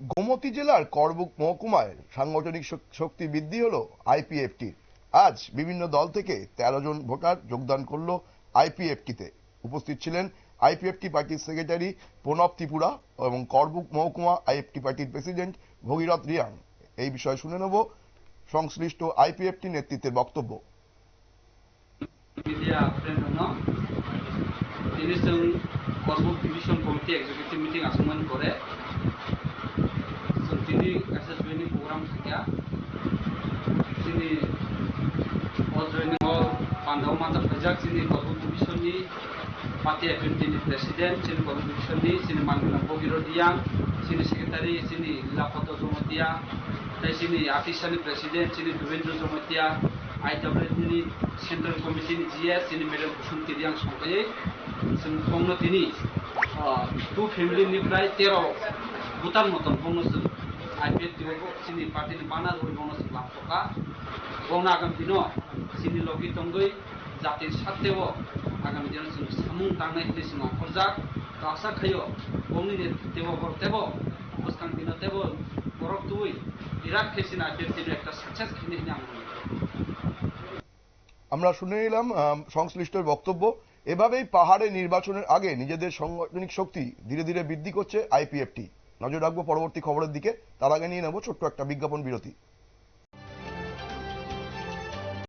গোমতী জেলার করবুক মহকুমায় সাংগঠনিক শক্তি বৃদ্ধি হল আইপিএফটির আজ বিভিন্ন দল থেকে ১৩ জন ভোটার যোগদান করল আইপিএফটিতে উপস্থিত ছিলেন আইপিএফটি পার্টির সেক্রেটারি প্রণব ত্রিপুরা এবং করবুক মহকুমা আইএফটি পার্টির প্রেসিডেন্ট ভগীরথ রিয়াং। এই বিষয়ে শুনে নেব সংশ্লিষ্ট আইপিএফটি নেতৃত্বের বক্তব্য। তিনি Karbook division committee executive meeting আহ্বান করে। अजयनिआव बान्दाव मानजा फाइजाक जोंनि कसबुक डिभिजननि पार्टि एफएमटिनि 아이벤티오고 신이 파티니 바나 우리보노스 라포카 고나감 디노 신이 로기 동거이 자티 사테오 아가미 되는 신 사문 당나 বরফ দুই একটা সাকসেস কিনে নিয়ে আমরা শুনে নিলাম সংশ্লিষ্টের বক্তব্য। এভাবেই পাহাড়ে নির্বাচনের আগে নিজেদের সাংগঠনিক শক্তি ধীরে ধীরে বৃদ্ধি করছে আইপিএফটি নজর রাখব পরবর্তী খবরের দিকে। তার আগে নিয়ে নেব ছোট্ট একটা বিজ্ঞাপন বিরতি।